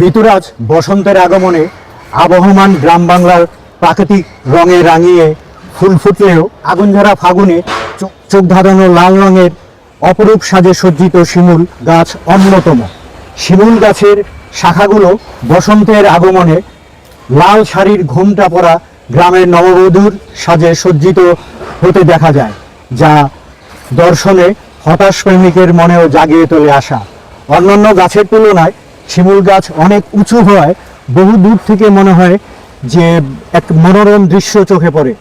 ঋতুরাজ বসন্তের আগমনে আবহমান গ্রাম বাংলার প্রাকৃতিক রঙে রাঙিয়ে ফুল ফুটলেও আগুনঝরা ফাগুনে চোখ- ধাঁধানো লাল রঙের অপরূপ সাজে সজ্জিত শিমুল গাছ অন্যতম। শিমুল গাছের শাখাগুলো বসন্তের আগমনে লাল শাড়ির ঘুমটা পরা গ্রামের নববধূর সাজে সজ্জিত হতে দেখা যায়, যা দর্শনে হতাশ প্রেমিকের মনেও জাগিয়ে তোলে আশা। অন্যান্য গাছের তুলনায় শিমুল গাছ অনেক উঁচু হওয়ায় বহু দূর থেকে মনে হয় যে এক মনোরম দৃশ্য চোখে পড়ে,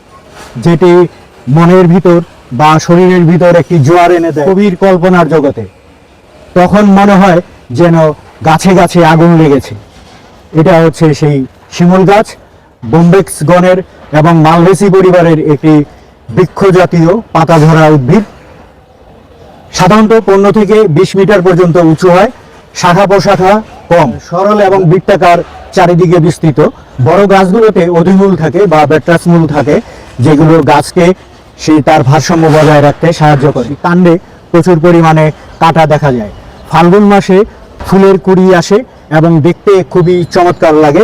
যেটি মনের ভিতর বা শরীরের ভিতর একটি জোয়ার এনে দেয় কবির কল্পনার জগতে। তখন মনে হয় যেন গাছে গাছে আগুন লেগেছে। এটা হচ্ছে সেই শিমুল গাছ বোম্বেক্স গণের এবং মালভেসি পরিবারের একটি বৃক্ষ জাতীয় পাতা ধরা উদ্ভিদ। সাধারণত পনেরো থেকে বিশ মিটার পর্যন্ত উঁচু হয়। শাখা প্রশাখা কম, সরল এবং বৃত্তাকার চারিদিকে বিস্তৃত। বড় গাছগুলোতে অধিমূল থাকে বা ব্যাট্রাস মূল থাকে, যেগুলো গাছকে সেই তার ভারসাম্য বজায় রাখতে সাহায্য করে। কাণ্ডে প্রচুর পরিমাণে কাটা দেখা যায়। ফাল্গুন মাসে ফুলের কুড়ি আসে এবং দেখতে খুবই চমৎকার লাগে।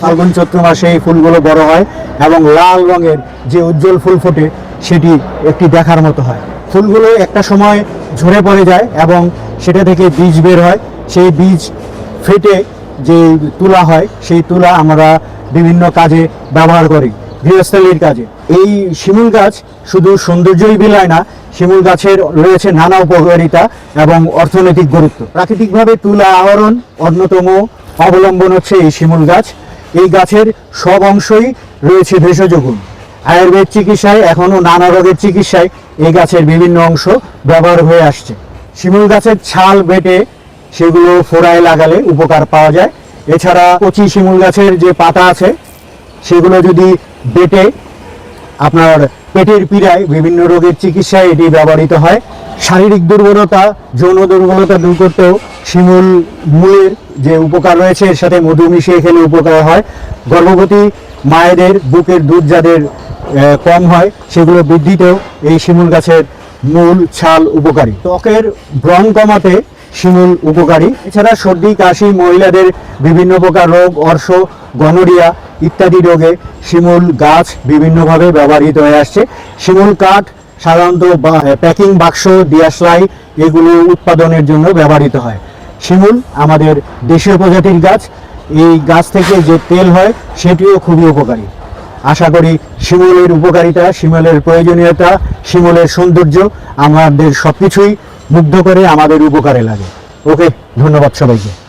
ফাল্গুন চৈত্র মাসে এই ফুলগুলো বড় হয় এবং লাল রঙের যে উজ্জ্বল ফুল ফোটে, সেটি একটি দেখার মতো হয়। ফুলগুলো একটা সময় ঝরে পড়ে যায় এবং সেটা থেকে বীজ বের হয়। সেই বীজ ফেটে যে তুলা হয়, সেই তুলা আমরা বিভিন্ন কাজে ব্যবহার করি, গৃহস্থলীর কাজে। এই শিমুল গাছ শুধু সৌন্দর্যই বিলায় না, শিমুল গাছের রয়েছে নানা উপকারিতা এবং অর্থনৈতিক গুরুত্ব। প্রাকৃতিকভাবে তুলা আহরণ অন্যতম অবলম্বন হচ্ছে এই শিমুল গাছ। এই গাছের সব অংশই রয়েছে ভেষজ গুণ। আয়ুর্বেদ চিকিৎসায়, এখনও নানা রোগের চিকিৎসায় এই গাছের বিভিন্ন অংশ ব্যবহার হয়ে আসছে। শিমুল গাছের ছাল বেটে সেগুলো ফোড়ায় লাগালে উপকার পাওয়া যায়। এছাড়া কচি শিমুল গাছের যে পাতা আছে, সেগুলো যদি বেটে আপনার পেটের পীড়ায় বিভিন্ন রোগের চিকিৎসায় এটি ব্যবহৃত হয়। শারীরিক দুর্বলতা, যৌন দুর্বলতা দূর করতেও শিমুল মূলের যে উপকার রয়েছে, এর সাথে মধু মিশিয়ে খেলে উপকার হয়। গর্ভবতী মায়েদের বুকের দুধ যাদের কম হয়, সেগুলো বৃদ্ধিতেও এই শিমুল গাছের মূল ছাল উপকারী। ত্বকের ব্রণ কমাতে শিমুল উপকারী। এছাড়া সর্দি, কাশি, মহিলাদের বিভিন্ন প্রকার রোগ, অর্শ, গনোরিয়া ইত্যাদি রোগে শিমুল গাছ বিভিন্নভাবে ব্যবহৃত হয়ে আসছে। শিমুল কাঠ সাধারণত প্যাকিং বাক্স দিয়াশলাই এগুলো উৎপাদনের জন্য ব্যবহৃত হয়। শিমুল আমাদের দেশীয় প্রজাতির গাছ। এই গাছ থেকে যে তেল হয়, সেটিও খুবই উপকারী। আশা করি শিমুলের উপকারিতা, শিমুলের প্রয়োজনীয়তা, শিমুলের সৌন্দর্য আমাদের সবকিছুই মুগ্ধ করে আমাদের উপকারে লাগে। ওকে ধন্যবাদ সবাইকে।